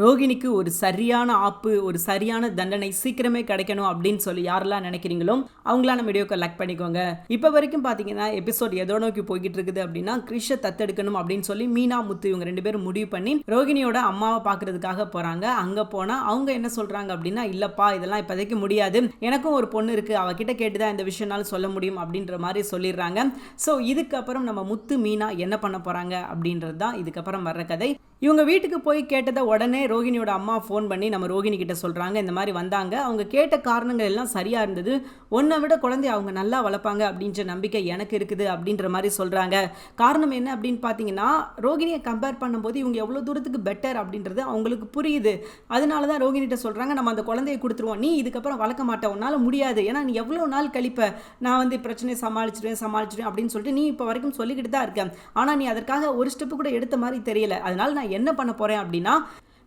ரோகிணிக்கு ஒரு சரியான ஆப்பு ஒரு சரியான தண்டனை சீக்கிரமே கிடைக்கணும் அப்படின்னு சொல்லி யாரெல்லாம் நினைக்கிறீங்களோ அவங்களாம் நம்ம வீடியோக்கு லைக் பண்ணிக்கோங்க. இப்போ வரைக்கும் பார்த்தீங்கன்னா எபிசோட் எதோ நோக்கி போய்கிட்டு இருக்குது அப்படின்னா கிருஷ தத்தெடுக்கணும் அப்படின்னு சொல்லி மீனா முத்து இவங்க ரெண்டு பேரும் முடிவு பண்ணி ரோகிணியோட அம்மாவை பார்க்கறதுக்காக போகிறாங்க அங்கே போனால் அவங்க என்ன சொல்கிறாங்க அப்படின்னா இல்லைப்பா இதெல்லாம் இப்போதைக்கு முடியாது. எனக்கும் ஒரு பொண்ணு இருக்குது அவகிட்ட கேட்டு தான் இந்த விஷயம்னாலும் சொல்ல முடியும் அப்படின்ற மாதிரி சொல்லிடுறாங்க. ஸோ இதுக்கப்புறம் நம்ம முத்து மீனா என்ன பண்ண போகிறாங்க அப்படின்றது தான் இதுக்கப்புறம் வர்ற கதை. இவங்க வீட்டுக்கு போய் கேட்டதை உடனே ரோகிணியோட அம்மா ஃபோன் பண்ணி நம்ம ரோகிணி கிட்ட சொல்கிறாங்க இந்த மாதிரி வந்தாங்க. அவங்க கேட்ட காரணங்கள் எல்லாம் சரியாக இருந்தது. ஒன்றை விட குழந்தைய அவங்க நல்லா வளர்ப்பாங்க அப்படின்ற நம்பிக்கை எனக்கு இருக்குது அப்படின்ற மாதிரி சொல்கிறாங்க காரணம் என்ன அப்படின்னு பார்த்தீங்கன்னா ரோகிணியை கம்பேர் பண்ணும்போது இவங்க எவ்வளோ தூரத்துக்கு பெட்டர் அப்படின்றது அவங்களுக்கு புரியுது. அதனால தான் ரோகிணிகிட்ட சொல்கிறாங்க நம்ம அந்த குழந்தைய கொடுத்துருவோம். நீ இதுக்கப்புறம் வளர்க்க மாட்டேன் உன்னால் முடியாது. ஏன்னா நீ எவ்வளோ நாள் கழிப்ப? நான் வந்து பிரச்சனையை சமாளிச்சிடுவேன் சமாளிச்சிடுவேன் அப்படின்னு சொல்லிட்டு நீ இப்போ வரைக்கும் சொல்லிக்கிட்டு தான் இருக்கேன் ஆனால் நீ அதற்காக ஒரு ஸ்டெப்பு கூட எடுத்த மாதிரி தெரியல. அதனால் நான் என்ன பண்ண போகிறேன் அப்படின்னா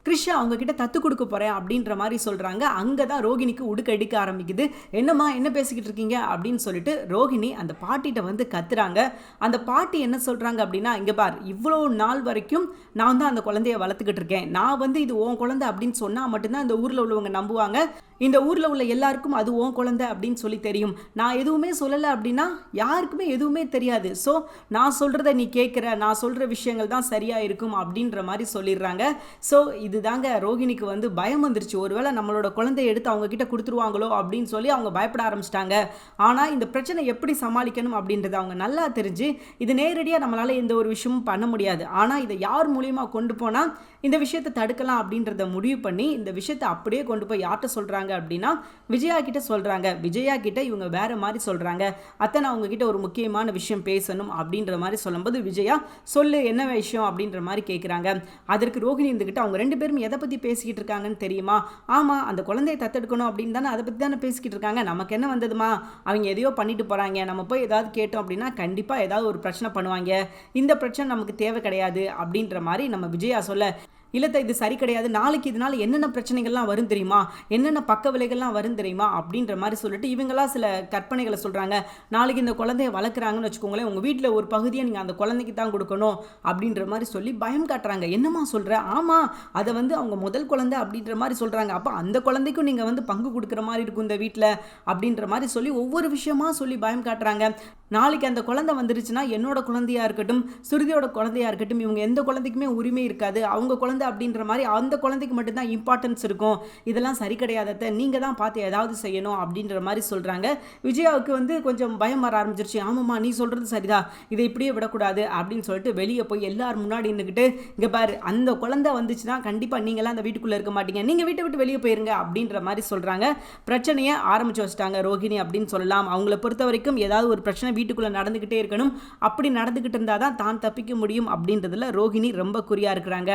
கிருஷ்ணா அவங்க கிட்ட தத்து கொடுக்க போறேன் அப்படின்ற மாதிரி சொல்றாங்க. அங்கே தான் ரோகிணிக்கு உடுக்கடிக்க ஆரம்பிக்குது. என்னம்மா என்ன பேசிக்கிட்டு இருக்கீங்க? அப்படின்னு சொல்லிட்டு ரோகிணி அந்த பாட்டிகிட்ட வந்து கத்துறாங்க. அந்த பாட்டி என்ன சொல்றாங்க அப்படின்னா இங்க பார் இவ்வளோ நாள் வரைக்கும் நான் தான் அந்த குழந்தைய வளர்த்துக்கிட்டு இருக்கேன். நான் வந்து இது உன் குழந்தை அப்படின்னு சொன்னா மட்டும்தான் இந்த ஊர்ல உள்ளவங்க நம்புவாங்க. இந்த ஊரில் உள்ள எல்லாருக்கும் அது உன் குழந்தை அப்படின்னு சொல்லி தெரியும். நான் எதுவுமே சொல்லலை அப்படின்னா யாருக்குமே எதுவுமே தெரியாது. ஸோ நான் சொல்கிறத நீ கேட்குற நான் சொல்கிற விஷயங்கள் தான் சரியாக இருக்கும் அப்படின்ற மாதிரி சொல்லிடுறாங்க. ஸோ இது இதுதாங்க ரோகிணிக்கு வந்து பயம் வந்துருச்சு. ஒருவேளை நம்மளோட குழந்தைய எடுத்து அவங்க கிட்ட கொடுத்துருவாங்களோ அப்படின்னு சொல்லி அவங்க பயப்பட ஆரம்பிச்சிட்டாங்க. ஆனால் இந்த பிரச்சனை எப்படி சமாளிக்கணும் அப்படின்றது அவங்க நல்லா தெரிஞ்சு இது நேரடியாக நம்மளால் எந்த ஒரு விஷயமும் பண்ண முடியாது. ஆனால் இதை யார் மூலியமாக கொண்டு போனால் இந்த விஷயத்தை தடுக்கலாம் அப்படின்றத முடிவு பண்ணி இந்த விஷயத்தை அப்படியே கொண்டு போய் யார்கிட்ட சொல்கிறாங்க அப்படின்னா விஜயா கிட்ட சொல்கிறாங்க விஜயா கிட்ட இவங்க வேறு மாதிரி சொல்கிறாங்க அத்தை நான் உங்ககிட்ட ஒரு முக்கியமான விஷயம் பேசணும் அப்படின்ற மாதிரி சொல்லும்போது விஜயா சொல்லு என்ன விஷயம் அப்படின்ற மாதிரி கேட்குறாங்க அதற்கு ரோஹிணி இருந்துக்கிட்டு அவங்க ரெண்டு பேரும் எதை பற்றி பேசிக்கிட்டு இருக்காங்கன்னு தெரியுமா? ஆமாம் அந்த குழந்தையை தத்தெடுக்கணும் அப்படின்னு தானே அதை பற்றி தானே பேசிக்கிட்டு இருக்காங்க. நமக்கு என்ன வந்ததுமா? அவங்க எதையோ பண்ணிட்டு போகிறாங்க நம்ம போய் ஏதாவது கேட்டோம் அப்படின்னா கண்டிப்பாக ஏதாவது ஒரு பிரச்சனை பண்ணுவாங்க. இந்த பிரச்சனை நமக்கு தேவை கிடையாது அப்படின்ற மாதிரி நம்ம விஜயா சொல்ல இல்லத்தை இது சரி கிடையாது. நாளைக்கு இதனால என்னென்ன பிரச்சனைகள்லாம் வரும் தெரியுமா? என்னென்ன பக்க விலைகள்லாம் வரும் தெரியுமா? அப்படின்ற மாதிரி சொல்லிட்டு இவங்களாம் சில கற்பனைகளை சொல்கிறாங்க நாளைக்கு இந்த குழந்தைய வளர்க்குறாங்கன்னு வச்சுக்கோங்களேன் உங்கள் வீட்டில் ஒரு பகுதியை நீங்கள் அந்த குழந்தைக்கு தான் கொடுக்கணும் அப்படின்ற மாதிரி சொல்லி பயம் காட்டுறாங்க. என்னம்மா சொல்கிற ஆமாம் அதை வந்து அவங்க முதல் குழந்தை அப்படின்ற மாதிரி சொல்கிறாங்க அப்போ அந்த குழந்தைக்கும் நீங்கள் வந்து பங்கு கொடுக்குற மாதிரி இருக்கும் இந்த வீட்டில் அப்படின்ற மாதிரி சொல்லி ஒவ்வொரு விஷயமா சொல்லி பயம் காட்டுறாங்க. நாளைக்கு அந்த குழந்தை வந்துருச்சுன்னா என்னோட குழந்தையா இருக்கட்டும் சுருதியோட குழந்தையா இருக்கட்டும் இவங்க எந்த குழந்தைக்குமே உரிமை இருக்காது. அவங்க குழந்தை அப்படின்ற மாதிரி அந்த குழந்தைக்கு மட்டும்தான் இம்பார்ட்டன்ஸ் இருக்கும். இதெல்லாம் சரி கிடையாதத்த நீங்கள் தான் பார்த்து ஏதாவது செய்யணும் அப்படின்ற மாதிரி சொல்கிறாங்க விஜயாவுக்கு வந்து கொஞ்சம் பயம் வர ஆரம்பிச்சிருச்சு. ஆமாம்மா நீ சொல்கிறது சரிதா இதை இப்படியே விடக்கூடாது அப்படின்னு சொல்லிட்டு வெளியே போய் எல்லார் முன்னாடி நின்றுக்கிட்டு இங்கே பாரு அந்த குழந்தை வந்துச்சுன்னா கண்டிப்பாக நீங்களாம் அந்த வீட்டுக்குள்ளே இருக்க மாட்டீங்க. நீங்கள் வீட்டை விட்டு வெளியே போயிருங்க அப்படின்ற மாதிரி சொல்கிறாங்க பிரச்சனையை ஆரம்பிச்சு வச்சிட்டாங்க ரோஹிணி அப்படின்னு சொல்லலாம். அவங்கள பொறுத்த வரைக்கும் ஏதாவது ஒரு பிரச்சனை வீட்டுக்குள்ளே நடந்துக்கிட்டே இருக்கணும். அப்படி நடந்துக்கிட்டு இருந்தால் தான் தான் தப்பிக்க முடியும் அப்படின்றதுல ரோஹிணி ரொம்ப குறியாக இருக்கிறாங்க.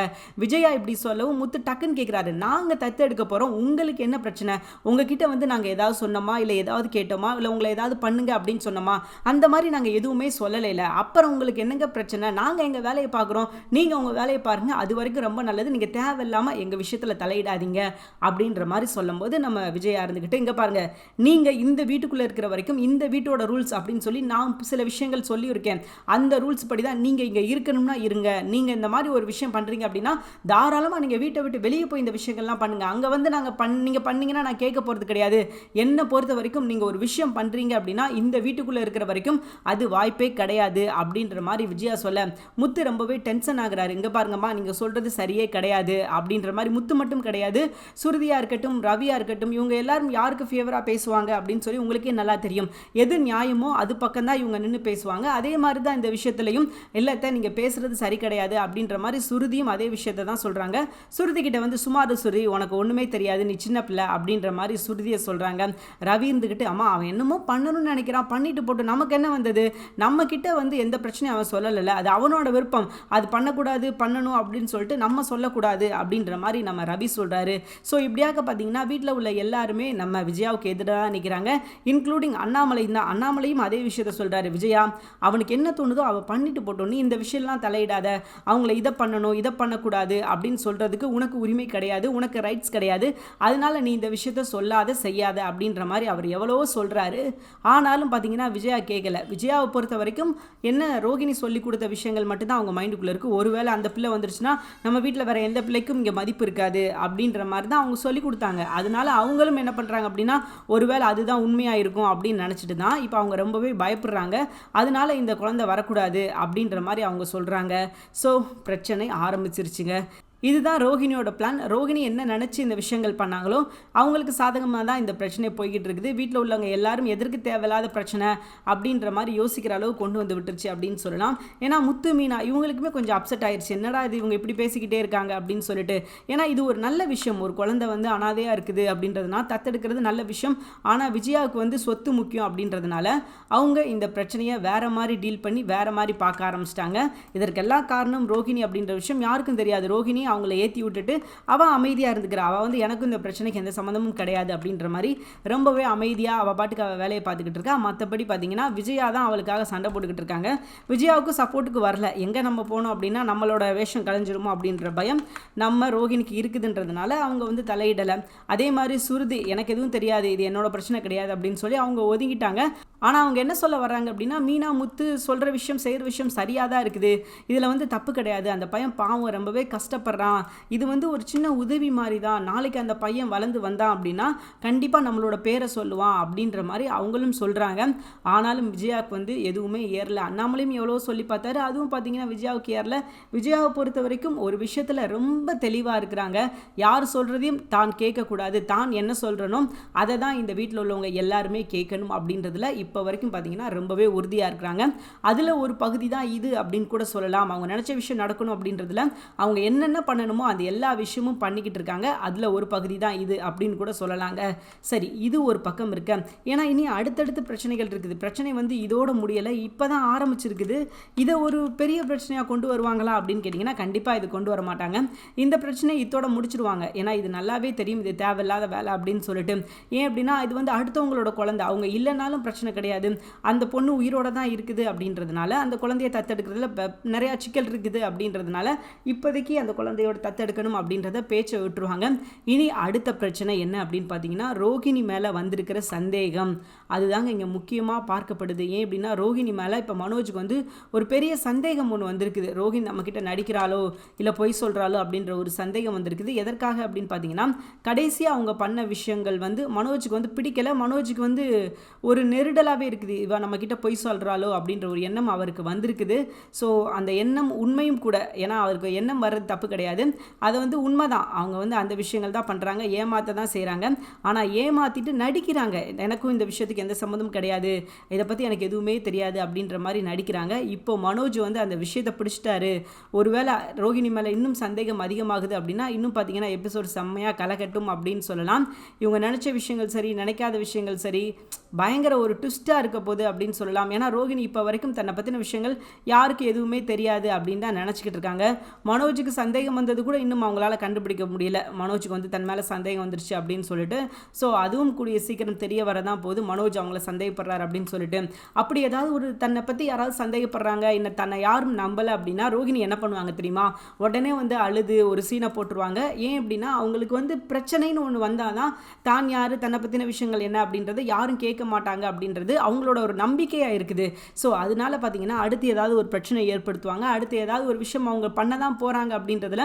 விஜயா இப்படி சொல்லவும் முத்து டக்குன்னு கேட்குறாரு நாங்கள் தத்து எடுக்க போகிறோம் உங்களுக்கு என்ன பிரச்சனை? உங்ககிட்ட வந்து நாங்கள் ஏதாவது சொன்னோமா? இல்லை ஏதாவது கேட்டோமா? இல்லை உங்களை ஏதாவது பண்ணுங்க அப்படின்னு சொன்னோமா? அந்த மாதிரி நாங்கள் எதுவுமே சொல்லலைல. அப்புறம் உங்களுக்கு என்னங்க பிரச்சனை? நாங்கள் எங்கள் வேலையை பார்க்குறோம். நீங்கள் உங்கள் வேலையை பாருங்கள் அது வரைக்கும் ரொம்ப நல்லது. நீங்கள் தேவையில்லாமல் எங்கள் விஷயத்தில் தலையிடாதீங்க அப்படின்ற மாதிரி சொல்லும்போது நம்ம விஜயா இருந்துக்கிட்டு இங்கே பாருங்கள் நீங்கள் இந்த வீட்டுக்குள்ளே இருக்கிற வரைக்கும் இந்த வீட்டோட ரூல்ஸ் அப்படின்னு சொல்லி நான் சில விஷயங்கள் சொல்லியிருக்கேன். அந்த ரூல்ஸ் படி தான் நீங்கள் இங்கே இருக்கணும்னா இருங்க. நீங்கள் இந்த மாதிரி ஒரு விஷயம் பண்ணுறீங்க அப்படின்னா தாராளமாக நீங்கள் வீட்டை விட்டு வெளியே போய் இந்த விஷயங்கள்லாம் பண்ணுங்கள் அங்கே வந்து நாங்கள் பண் நீங்கள் பண்ணீங்கன்னா நான் கேட்க போகிறது கிடையாது. என்னை பொறுத்த வரைக்கும் நீங்கள் ஒரு விஷயம் பண்ணுறீங்க அப்படின்னா இந்த வீட்டுக்குள்ளே இருக்கிற வரைக்கும் அது வாய்ப்பே கிடையாது அப்படின்ற மாதிரி விஜயா சொல்ல. முத்து ரொம்பவே டென்ஷன் ஆகிறாரு. இங்கே பாருங்கம்மா நீங்கள் சொல்கிறது சரியே கிடையாது அப்படின்ற மாதிரி முத்து மட்டும் கிடையாது. சுருதியாக இருக்கட்டும் ரவியாக இருக்கட்டும் இவங்க எல்லாரும் யாருக்கு ஃபேவராக பேசுவாங்க அப்படின்னு சொல்லி உங்களுக்கே நல்லா தெரியும். எது நியாயமோ அது பக்கம் தான் இவங்க நின்று பேசுவாங்க. அதே மாதிரி தான் இந்த விஷயத்துலையும் இல்லத்தை நீங்கள் பேசுகிறது சரி கிடையாது அப்படின்ற மாதிரி சுருதியும் அதே விஷயத்தை தான் சொல்கிறாங்க சுருதி கிட்ட வந்து சுமார் சுருதி உனக்கு ஒன்றுமே தெரியாது நீ சின்ன பிள்ளை அப்படின்ற மாதிரி சுருதியை சொல்கிறாங்க ரவி இருந்துக்கிட்டு அம்மா அவன் என்னமோ பண்ணணும்னு நினைக்கிறான். பண்ணிட்டு போட்டு நமக்கு என்ன வந்தது? நம்ம கிட்ட வந்து எந்த பிரச்சனையும் அவன் சொல்லலைல்ல. அது அவனோட விருப்பம். அது பண்ணக்கூடாது பண்ணணும் அப்படின்னு சொல்லிட்டு நம்ம சொல்லக்கூடாது அப்படின்ற மாதிரி நம்ம ரவி சொல்கிறாரு ஸோ இப்படியாக பார்த்தீங்கன்னா வீட்டில் உள்ள எல்லாருமே நம்ம விஜயாவுக்கு எதிராக நிற்கிறாங்க இன்க்ளூடிங் அண்ணாமலை தான். அண்ணாமலையும் அதே விஷயத்த சொல்கிறாரு விஜயா அவனுக்கு என்ன தோணுதோ அவள் பண்ணிட்டு போட்டோம். நீ இந்த விஷயம்லாம் தலையிடாத. அவங்கள இதை பண்ணணும் இதை பண்ணக்கூடாது. அப்படின்னு சொல்கிறதுக்கு உனக்கு உரிமை கிடையாது உனக்கு ரைட்ஸ் கிடையாது. அதனால நீ இந்த விஷயத்த சொல்லாத செய்யாத அப்படின்ற மாதிரி அவர் எவ்வளவோ சொல்கிறாரு ஆனாலும் பார்த்தீங்கன்னா விஜயா கேட்கல விஜயாவை பொறுத்த வரைக்கும் என்ன ரோகிணி சொல்லி கொடுத்த விஷயங்கள் மட்டும்தான் அவங்க மைண்டுக்குள்ளே இருக்குது ஒருவேளை அந்த பிள்ளை வந்துருச்சுன்னா நம்ம வீட்டில் வேறு எந்த பிள்ளைக்கும் இங்கே மதிப்பு இருக்காது அப்படின்ற மாதிரி தான் அவங்க சொல்லி கொடுத்தாங்க. அதனால அவங்களும் என்ன பண்ணுறாங்க அப்படின்னா ஒருவேளை அதுதான் உண்மையாக இருக்கும் அப்படின்னு நினச்சிட்டு தான் இப்போ அவங்க ரொம்பவே பயப்படுறாங்க. அதனால இந்த குழந்தை வரக்கூடாது அப்படின்ற மாதிரி அவங்க சொல்கிறாங்க ஸோ பிரச்சனை ஆரம்பிச்சிருச்சுங்க. இதுதான் ரோஹிணியோட பிளான் ரோஹிணி என்ன நினச்சி இந்த விஷயங்கள் பண்ணாங்களோ அவங்களுக்கு சாதகமாக தான் இந்த பிரச்சனை போய்கிட்டு இருக்குது. வீட்டில் உள்ளவங்க எல்லாரும் எதற்கு தேவையில்லாத பிரச்சனை அப்படின்ற மாதிரி யோசிக்கிற அளவு கொண்டு வந்து விட்டுருச்சு அப்படின்னு சொல்லலாம். ஏன்னா முத்து மீனா இவங்களுக்குமே கொஞ்சம் அப்செட் ஆயிடுச்சு என்னடா இது இவங்க இப்படி பேசிக்கிட்டே இருக்காங்க அப்படின்னு சொல்லிட்டு. ஏன்னா இது ஒரு நல்ல விஷயம். ஒரு குழந்தை வந்து அனாதையாக இருக்குது அப்படின்றதுனா தத்தெடுக்கிறது நல்ல விஷயம். ஆனால் விஜயாவுக்கு வந்து சொத்து முக்கியம் அப்படின்றதுனால அவங்க இந்த பிரச்சனையை வேற மாதிரி டீல் பண்ணி வேற மாதிரி பார்க்க ஆரம்பிச்சிட்டாங்க. இதற்கெல்லாம் காரணம் ரோஹிணி அப்படின்ற விஷயம் யாருக்கும் தெரியாது. ரோஹிணி அவங்கள ஏற்றி விட்டுட்டு அவள் அமைதியாக இருந்துக்கிறா. அவள் வந்து எனக்கும் இந்த பிரச்சனைக்கு எந்த சம்மந்தமும் கிடையாது அப்படின்ற மாதிரி ரொம்பவே அமைதியாக அவள் பாட்டுக்கு அவள் வேலையை பார்த்துக்கிட்டு இருக்கா. மற்றபடி பார்த்தீங்கன்னா விஜயா தான் அவளுக்காக சண்டை போட்டுக்கிட்டு இருக்காங்க. விஜயாவுக்கு சப்போர்ட்டுக்கு வரல. எங்கே நம்ம போனோம் அப்படின்னா நம்மளோட வேஷம் கலைஞ்சிருமோ அப்படின்ற பயம் நம்ம ரோஹிணிக்கு இருக்குதுன்றதுனால அவங்க வந்து தலையிடலை. அதே மாதிரி சுருதி எனக்கு எதுவும் தெரியாது. இது என்னோட பிரச்சனை கிடையாது அப்படின்னு சொல்லி அவங்க ஒதுங்கிட்டாங்க. ஆனால் அவங்க என்ன சொல்ல வர்றாங்க அப்படின்னா மீனா முத்து சொல்கிற விஷயம் செய்கிற விஷயம் சரியாக தான் இருக்குது. இதில் வந்து தப்பு கிடையாது. அந்த பையன் பாவம் ரொம்பவே கஷ்டப்படுற கஷ்டப்படுறான் இது வந்து ஒரு சின்ன உதவி மாதிரி தான் நாளைக்கு அந்த பையன் வளர்ந்து வந்தான் அப்படின்னா கண்டிப்பாக நம்மளோட பேரை சொல்லுவான் அப்படின்ற மாதிரி அவங்களும் சொல்கிறாங்க ஆனாலும் விஜயாவுக்கு வந்து எதுவுமே ஏறல. அண்ணாமலையும் எவ்வளோ சொல்லி பார்த்தாரு. அதுவும் பார்த்தீங்கன்னா விஜயாவுக்கு ஏறல. விஜயாவை பொறுத்த வரைக்கும் ஒரு விஷயத்தில் ரொம்ப தெளிவாக இருக்கிறாங்க. யார் சொல்கிறதையும் தான் கேட்கக்கூடாது. தான் என்ன சொல்கிறனோ அதை தான் இந்த வீட்டில் உள்ளவங்க எல்லாருமே கேட்கணும் அப்படின்றதுல இப்போ வரைக்கும் பார்த்தீங்கன்னா ரொம்பவே உறுதியாக இருக்கிறாங்க. அதில் ஒரு பகுதி தான் இது அப்படின்னு கூட சொல்லலாம். அவங்க நினச்ச விஷயம் நடக்கணும் அப்படின்றதுல அவங்க என்னென்ன பண்ணணுமோ அந்த எல்லா விஷயமும் பண்ணிக்கிட்டு இருக்காங்க. அதில் ஒரு பகுதி தான் இது அப்படின்னு கூட சொல்லலாங்க. சரி இது ஒரு பக்கம் இருக்க. ஏன்னா இனி அடுத்தடுத்து பிரச்சனைகள் இருக்குது. பிரச்சனை வந்து இதோட முடியலை. இப்போ தான் ஆரம்பிச்சிருக்குது. இதை ஒரு பெரிய பிரச்சனையாக கொண்டு வருவாங்களா அப்படின்னு கேட்டிங்கன்னா கண்டிப்பாக இது கொண்டு வர மாட்டாங்க. இந்த பிரச்சனை இதோட முடிச்சிருவாங்க. ஏன்னா இது நல்லாவே தெரியும். இது தேவையில்லாத வேலை அப்படின்னு சொல்லிட்டு. ஏன் அப்படின்னா இது வந்து அடுத்தவங்களோட குழந்தை. அவங்க இல்லைனாலும் பிரச்சனை கிடையாது. அந்த பொண்ணு உயிரோட தான் இருக்குது அப்படின்றதுனால அந்த குழந்தைய தத்தெடுக்கிறதுல நிறையா சிக்கல் இருக்குது அப்படின்றதுனால இப்போதைக்கு அந்த குழந்தை குழந்தையோட தத்தெடுக்கணும் அப்படின்றத பேச்சை விட்டுருவாங்க. இனி அடுத்த பிரச்சனை என்ன அப்படின்னு பார்த்தீங்கன்னா ரோகிணி மேலே வந்திருக்கிற சந்தேகம். அதுதாங்க இங்கே முக்கியமாக பார்க்கப்படுது. ஏன் அப்படின்னா ரோகிணி மேலே இப்போ மனோஜுக்கு வந்து ஒரு பெரிய சந்தேகம் ஒன்று வந்திருக்குது. ரோஹிணி நம்மக்கிட்ட நடிக்கிறாளோ இல்லை பொய் சொல்கிறாளோ அப்படின்ற ஒரு சந்தேகம் வந்திருக்குது. எதற்காக அப்படின்னு பார்த்தீங்கன்னா கடைசியாக அவங்க பண்ண விஷயங்கள் வந்து மனோஜுக்கு வந்து பிடிக்கல. மனோஜுக்கு வந்து ஒரு நெருடலாகவே இருக்குது. இவ நம்மக்கிட்ட பொய் சொல்கிறாளோ அப்படின்ற ஒரு எண்ணம் அவருக்கு வந்திருக்குது. ஸோ அந்த எண்ணம் உண்மையும் கூட ஏன்னா அவருக்கு எண்ணம் வர்றது தப்பு கிடையாது. அதை வந்து உண்மைதான். அவங்க வந்து அந்த விஷயங்கள் தான் பண்ணுறாங்க ஏமாத்த தான் செய்கிறாங்க ஆனால் ஏமாற்றிட்டு நடிக்கிறாங்க. எனக்கும் இந்த விஷயத்துக்கு எந்த சம்மந்தமும் கிடையாது. இதை பற்றி எனக்கு எதுவுமே தெரியாது அப்படின்ற மாதிரி நடிக்கிறாங்க. இப்போ மனோஜ் வந்து அந்த விஷயத்தை பிடிச்சிட்டாரு. ஒருவேளை ரோஹிணி மேலே இன்னும் சந்தேகம் அதிகமாகுது அப்படின்னா இன்னும் பார்த்தீங்கன்னா எபிசோட் செம்மையாக கலக்கட்டும் அப்படின்னு சொல்லலாம். இவங்க நினச்ச விஷயங்கள் சரி நினைக்காத விஷயங்கள் சரி பயங்கர ஒரு ட்விஸ்ட்டாக இருக்க போகுது அப்படின்னு சொல்லலாம். ஏன்னா ரோகிணி இப்போ வரைக்கும் தன்னை பற்றின விஷயங்கள் யாருக்கு எதுவுமே தெரியாது அப்படின்னு தான் நினச்சிக்கிட்டு இருக்காங்க. மனோஜுக்கு சந்தேகம் வந்தது கூட இன்னும் அவங்களால கண்டுபிடிக்க முடியல. மனோஜுக்கு வந்து தன் மேலே சந்தேகம் வந்துருச்சு அப்படின்னு சொல்லிட்டு ஸோ அதுவும் கூடிய சீக்கிரம் தெரிய வரதான் போது மனோஜ் அவங்கள சந்தேகப்படுறாரு அப்படின்னு சொல்லிட்டு. அப்படி ஏதாவது ஒரு தன்னை பற்றி யாராவது சந்தேகப்படுறாங்க என்ன தன்னை யாரும் நம்பலை அப்படின்னா ரோகிணி என்ன பண்ணுவாங்க தெரியுமா? உடனே வந்து அழுது ஒரு சீனை போட்டுருவாங்க. ஏன் அப்படின்னா அவங்களுக்கு வந்து பிரச்சனைன்னு ஒன்று வந்தால் தான் தான் யார் தன்னை பற்றின விஷயங்கள் என்ன அப்படின்றத யாரும் கேட்க மாட்டாங்க அப்படின்றது அவங்களோட ஒரு நம்பிக்கையாக இருக்குது. ஸோ அதனால பார்த்தீங்கன்னா அடுத்து ஏதாவது ஒரு பிரச்சனை ஏற்படுத்துவாங்க. அடுத்து ஏதாவது ஒரு விஷயம் அவங்க பண்ண தான் போகிறாங்க அப்படின்றதுல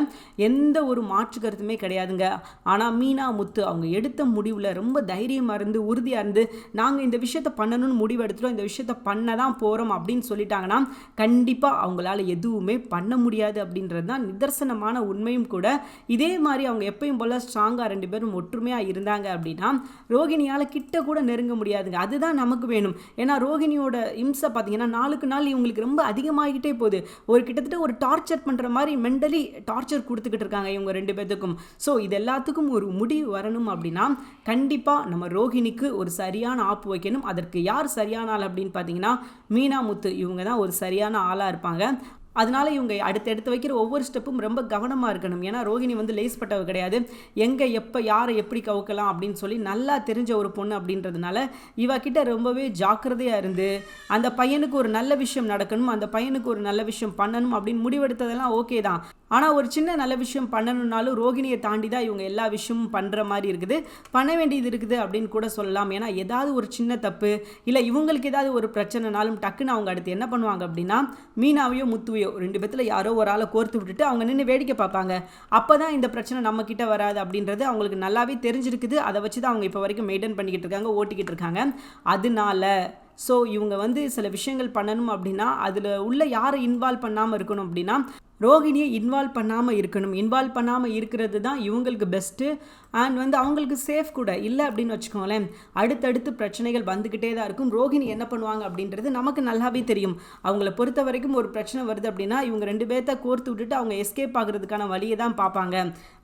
எந்த ஒரு மாற்று கருத்துமே கிடையாதுங்க. ஆனால் மீனா முத்து அவங்க எடுத்த முடிவில் ரொம்ப தைரியமாக இருந்து உறுதியாக இருந்து நாங்கள் இந்த விஷயத்த பண்ணணும்னு முடிவு எடுத்துட்டோம். இந்த விஷயத்த பண்ண தான் போகிறோம் அப்படின்னு சொல்லிட்டாங்கன்னா கண்டிப்பாக அவங்களால எதுவுமே பண்ண முடியாது அப்படின்றது தான் நிதர்சனமான உண்மையும் கூட. இதே மாதிரி அவங்க எப்பயும் போல் ஸ்ட்ராங்காக ரெண்டு பேரும் ஒற்றுமையாக இருந்தாங்க அப்படின்னா ரோகிணியால் கிட்ட கூட நெருங்க முடியாதுங்க. அதுதான் நமக்கு வேணும். ஏன்னா ரோகிணியோட இம்சை பார்த்தீங்கன்னா நாளுக்கு நாள் இவங்களுக்கு ரொம்ப அதிகமாகிட்டே போகுது. ஒரு கிட்டத்தட்ட ஒரு டார்ச்சர் பண்ணுற மாதிரி மென்டலி டார்ச்சர் கொடுத்துக்கிட்டு இருக்காங்க இவங்க ரெண்டு பேர்த்துக்கும் ஸோ இது எல்லாத்துக்கும் ஒரு முடிவு வரணும் அப்படின்னா கண்டிப்பாக நம்ம ரோஹிணிக்கு ஒரு சரியான ஆப்பு வைக்கணும். அதற்கு யார் சரியான ஆள் அப்படின்னு பார்த்தீங்கன்னா மீனாமுத்து இவங்க தான் ஒரு சரியான ஆளாக இருப்பாங்க. அதனால இவங்க அடுத்து எடுத்து வைக்கிற ஒவ்வொரு ஸ்டெப்பும் ரொம்ப கவனமாக இருக்கணும். ஏன்னா ரோகிணி வந்து லேஸ்பட்டவ கிடையாது. எங்கே எப்போ யாரை எப்படி கவுக்கலாம் அப்படின்னு சொல்லி நல்லா தெரிஞ்ச ஒரு பொண்ணு அப்படின்றதுனால இவ ரொம்பவே ஜாக்கிரதையாக இருந்து அந்த பையனுக்கு ஒரு நல்ல விஷயம் நடக்கணும் அந்த பையனுக்கு ஒரு நல்ல விஷயம் பண்ணணும் அப்படின்னு முடிவெடுத்ததெல்லாம் ஓகே தான். ஆனால் ஒரு சின்ன நல்ல விஷயம் பண்ணணுன்னாலும் ரோகிணியை தாண்டி தான் இவங்க எல்லா விஷயமும் பண்ணுற மாதிரி இருக்குது. பண்ண வேண்டியது இருக்குது அப்படின்னு கூட சொல்லலாம். ஏன்னா ஏதாவது ஒரு சின்ன தப்பு இல்லை இவங்களுக்கு ஏதாவது ஒரு பிரச்சனைனாலும் டக்குன்னு அவங்க அடுத்து என்ன பண்ணுவாங்க அப்படின்னா மீனாவையோ முத்துவையோ ரெண்டு பேத்தில் யாரோ ஒரு ஆளை கோர்த்து விட்டுட்டு அவங்க நின்று வேடிக்கை பார்ப்பாங்க. அப்போ தான் இந்த பிரச்சனை நம்மக்கிட்ட வராது அப்படின்றது அவங்களுக்கு நல்லாவே தெரிஞ்சிருக்குது. அதை வச்சு தான் அவங்க இப்போ வரைக்கும் மெயின்டைன் பண்ணிக்கிட்டு இருக்காங்க ஓட்டிக்கிட்டு இருக்காங்க. அதனால ஸோ இவங்க வந்து சில விஷயங்கள் பண்ணணும் அப்படின்னா அதில் உள்ள யாரை இன்வால்வ் பண்ணாமல் இருக்கணும் அப்படின்னா ரோகிணியை இன்வால்வ் பண்ணாமல் இருக்கணும். இன்வால்வ் பண்ணாமல் இருக்கிறது தான் இவங்களுக்கு பெஸ்ட்டு அண்ட் வந்து அவங்களுக்கு சேஃப் கூட. இல்லை அப்படின்னு வச்சுக்கோங்களேன் அடுத்தடுத்து பிரச்சனைகள் வந்துக்கிட்டே தான் இருக்கும். ரோஹிணி என்ன பண்ணுவாங்க அப்படின்றது நமக்கு நல்லாவே தெரியும். அவங்கள பொறுத்த வரைக்கும் ஒரு பிரச்சனை வருது அப்படின்னா இவங்க ரெண்டு பேர்த்த கோர்த்து விட்டுட்டு அவங்க எஸ்கேப் ஆகுறதுக்கான வழியை தான் பார்ப்பாங்க.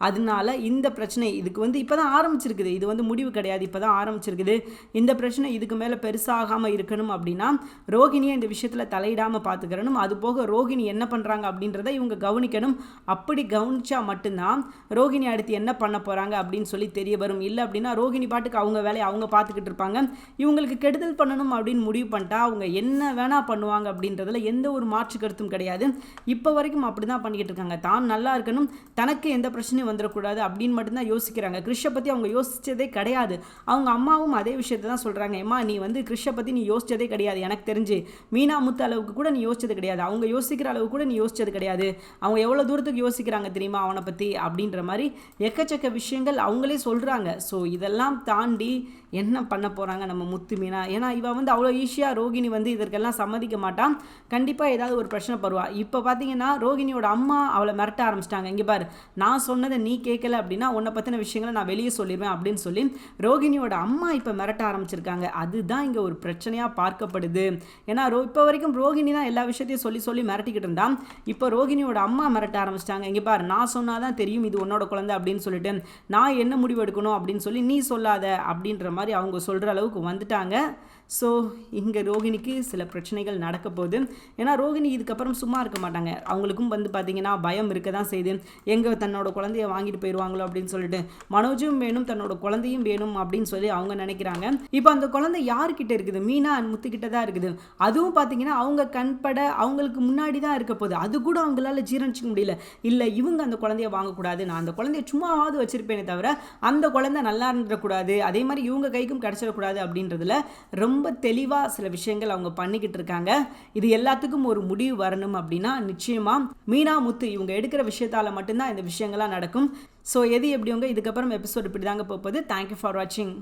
அதனால இந்த பிரச்சனை இதுக்கு வந்து இப்போ தான் ஆரம்பிச்சிருக்குது. இது வந்து முடிவு கிடையாது. இப்போ தான் ஆரம்பிச்சிருக்குது. இந்த பிரச்சனை இதுக்கு மேலே பெருசாகாமல் இருக்கணும் அப்படின்னா ரோஹிணியை இந்த விஷயத்தில் தலையிடாமல் பார்த்துக்கிறணும். அது போக ரோஹிணி என்ன பண்ணுறாங்க அப்படின்றத இவங்க கவனிக்கணும். அப்படி கவனிச்சா மட்டும்தான் ரோஹிணி அடுத்து என்ன பண்ண போகிறாங்க அப்படின்னு சொல்லி தெரிய வரும். இல்லை அப்படின்னா ரோஹிணி பாட்டுக்கு அவங்க வேலையை அவங்க பார்த்துக்கிட்டு இருப்பாங்க. இவங்களுக்கு கெடுதல் பண்ணணும் அப்படின்னு முடிவு பண்ணிட்டா அவங்க என்ன வேணால் பண்ணுவாங்க அப்படின்றதுல எந்த ஒரு மாற்று கருத்தும் கிடையாது. இப்போ வரைக்கும் அப்படி தான் பண்ணிக்கிட்டு இருக்காங்க. தான் நல்லா இருக்கணும். தனக்கு எந்த பிரச்சனையும் வந்துடக்கூடாது அப்படின்னு மட்டும்தான் யோசிக்கிறாங்க. கிருஷ்ணை பற்றி அவங்க யோசித்ததே கிடையாது. அவங்க அம்மாவும் அதே விஷயத்தை தான் சொல்கிறாங்க ஏமா நீ வந்து கிருஷ்ணை பற்றி நீ யோசிச்சதே கிடையாது. எனக்கு தெரிஞ்சு. மீனா முத்து அளவுக்கு கூட நீ யோசிச்சது கிடையாது. அவங்க யோசிக்கிற அளவுக்கு கூட நீ யோசிச்சது கிடையாது. அவங்க எவ்வளோ தூரத்துக்கு யோசிக்கிறாங்க தெரியுமா அவனை பற்றி அப்படின்ற மாதிரி எக்கச்சக்க விஷயங்கள் அவங்களே சொல்கிறாங்க ஸோ இதெல்லாம் தாண்டி என்ன பண்ண போகிறாங்க நம்ம முத்து மீனா? ஏன்னா இவள் வந்து அவ்வளோ ஈஸியாக ரோகிணி வந்து இதற்கெல்லாம் சம்மதிக்க மாட்டான் கண்டிப்பாக ஏதாவது ஒரு பிரச்சனை பருவா இப்போ பார்த்தீங்கன்னா ரோகிணியோட அம்மா அவளை மிரட்ட ஆரம்பிச்சிட்டாங்க. இங்கே பாரு நான் சொன்னதை நீ கேட்கல அப்படின்னா உன்னை பற்றின விஷயங்களை நான் வெளியே சொல்லிடுவேன் அப்படின்னு சொல்லி ரோகிணியோட அம்மா இப்போ மிரட்ட ஆரம்பிச்சிருக்காங்க. அதுதான் இங்கே ஒரு பிரச்சனையாக பார்க்கப்படுது. ஏன்னா ரோ இப்போ வரைக்கும் ரோகிணி தான் எல்லா விஷயத்தையும் சொல்லி சொல்லி மிரட்டிக்கிட்டு இருந்தான் இப்போ ரோகிணியோட அம்மா மிரட்ட ஆரம்பிச்சிட்டாங்க. இங்கே பாரு நான் சொன்னால் தான் தெரியும் இது உன்னோட குழந்தை அப்படின்னு சொல்லிட்டு. நான் என்ன முடிவு எடுக்கணும் அப்படின்னு சொல்லி நீ சொல்லாத அப்படின்ற மாதிரி அவங்க சொல்கிற அளவுக்கு வந்துட்டாங்க. ஸோ இங்கே ரோகிணிக்கு சில பிரச்சனைகள் நடக்க போகுது. ஏன்னா ரோகிணி இதுக்கப்புறம் சும்மா இருக்க மாட்டாங்க. அவங்களுக்கும் வந்து பார்த்திங்கன்னா பயம் இருக்க தான் செய்யுது. எங்கே தன்னோட குழந்தைய வாங்கிட்டு போயிடுவாங்களோ அப்படின்னு சொல்லிட்டு மனோஜும் வேணும் தன்னோட குழந்தையும் வேணும் அப்படின்னு சொல்லி அவங்க நினைக்கிறாங்க. இப்போ அந்த குழந்தை யார்கிட்ட இருக்குது? மீனா அண்ட் முத்துக்கிட்ட தான் இருக்குது. அதுவும் பார்த்தீங்கன்னா அவங்க கண்பட அவங்களுக்கு முன்னாடி தான் இருக்க போகுது. அது கூட அவங்களால ஜீரணிச்சிக்க முடியல. இல்லை இவங்க அந்த குழந்தைய வாங்கக்கூடாது. நான் அந்த குழந்தைய சும்மாவாவது வச்சிருப்பேனே தவிர அந்த குழந்தை நல்லா இருந்துடக்கூடாது. அதே மாதிரி இவங்க கைக்கும் கிடச்சிடக்கூடாது அப்படின்றதுல ரொம்ப தெளிவாக சில விஷயங்கள் அவங்க பண்ணிக்கிட்டு இருக்காங்க. இது எல்லாத்துக்கும் ஒரு முடிவு வரணும் அப்படின்னா நிச்சயமாக மீனா முத்து இவங்க எடுக்கிற விஷயத்தால் மட்டும்தான் இந்த விஷயங்கள்லாம் நடக்கும். ஸோ எது எப்படிவங்க இதுக்கப்புறம் எபிசோட் இப்படி தாங்க போகுது. தேங்க்யூ ஃபார் வாட்சிங்